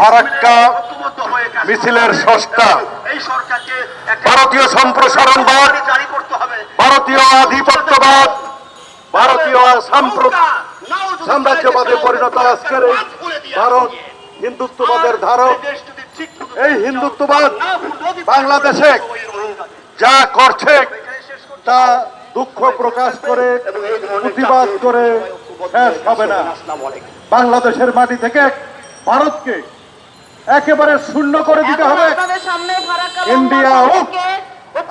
ফারাক্কা মিছিলের একটা ভারতীয় সম্প্রসারণবাদ ভারতীয় আধিপত্যবাদ। ভারতীয় সাম্রাজ্যবাদে পরিণত আজকের এই ভারত হিন্দুত্ববাদের ধারক। এই হিন্দুত্ববাদ বাংলাদেশে যা করছে তা দুঃখ প্রকাশ করে প্রতিবাদ করে শেষ হবে না। বাংলাদেশের মাটি থেকে ভারতকে একেবারে শূন্য করে দিতে হবে। India out.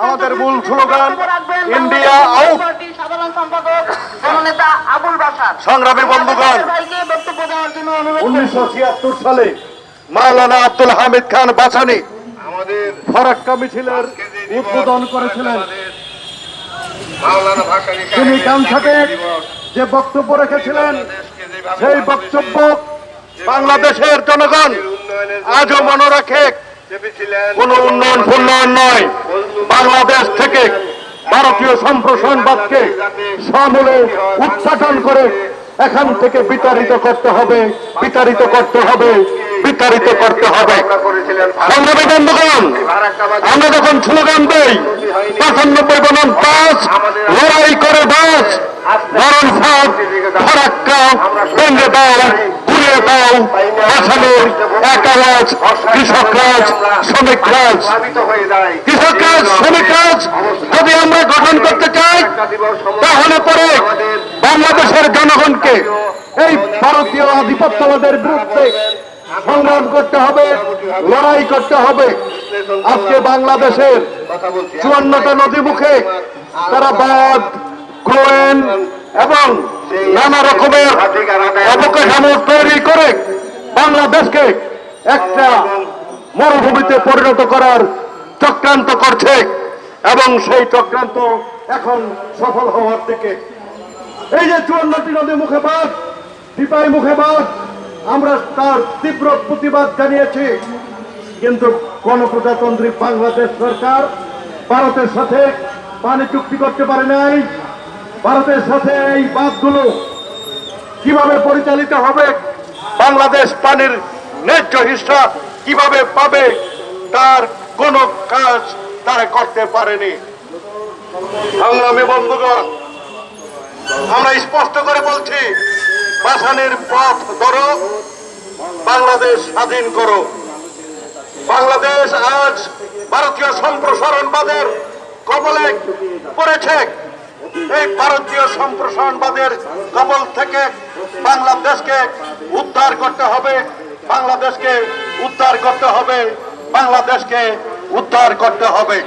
আমাদের মূল স্লোগান ইন্ডিয়া আউট। সাধারণ সম্পাদক জননেতা আবুল বাসার সংগ্রামী বন্ধুগণ ভাইকে বক্তব্য দেওয়ার জন্য অনুরোধ উনিশশো ছিয়াত্তর সালে মাওলানা আব্দুল হামিদ খান বাসানি আমাদের ফরাক্কা মিছিলের উদ্বোধন করেছিলেন। তিনি কান যে বক্তব্য রেখেছিলেন সেই বক্তব্য বাংলাদেশের জনগণ আজও মনে রাখে, কোন উন্নয়ন উন্নয়ন নয়। বাংলাদেশ থেকে ভারতীয় সম্প্রসারণবাদকে সমূলে উচ্চাটন করে এখান থেকে বিতাড়িত করতে হবে, বিতাড়িত করতে হবে, বিতাড়িত করতে হবে। বন্ধুগণ, আমরা যখন স্লোগান দেই, পঁচানব্বই বনাম পাঁচ, লড়াই করে বাস মরণ ফাঁদ ফারাক্কা ভেঙে দাও ঘুরিয়ে দাও আসামের এক আওয়াজ কৃষক রাজ শ্রমিক রাজ কৃষক রাজ শ্রমিক রাজ যদি আমরা গঠন করতে চাই, তাহলে পরে বাংলাদেশের জনগণকে এই ভারতীয় আধিপত্যবাদের বিরুদ্ধে সংগ্রাম করতে হবে, লড়াই করতে হবে। আজকে বাংলাদেশের চুয়ান্নটা নদী মুখে তারা বাঁধ গ্রোয়েন এবং নানা রকমের অবকাঠামো তৈরি করে বাংলাদেশকে একটা মরুভূমিতে পরিণত করার চক্রান্ত করছে এবং সেই চক্রান্ত এখন সফল হওয়ার দিকে। এই যে চুয়ান্নটি নদী মুখে বাদ, সিপাহী মুখে বাদ, আমরা তার তীব্র প্রতিবাদ জানিয়েছি। কিন্তু গণপ্রজাতন্ত্রী বাংলাদেশ সরকার ভারতের সাথে পানি চুক্তি করতে পারে নাই। ভারতের সাথে এই বাঁধগুলো কীভাবে পরিচালিত হবে, বাংলাদেশ পানির ন্যায্য হিসা কীভাবে পাবে, তার কোনো কাজ তারা করতে পারেনি। সংগ্রামী বন্ধুগণ, আমরা স্পষ্ট করে বলছি বাসানের পথ ধরো, বাংলাদেশ স্বাধীন করো। বাংলাদেশ আজ ভারতীয় সম্প্রসারণবাদের কবলে পড়েছে। এই ভারতীয় সম্প্রসারণবাদের কবল থেকে বাংলাদেশকে উদ্ধার করতে হবে, বাংলাদেশকে উদ্ধার করতে হবে, বাংলাদেশকে উদ্ধার করতে হবে।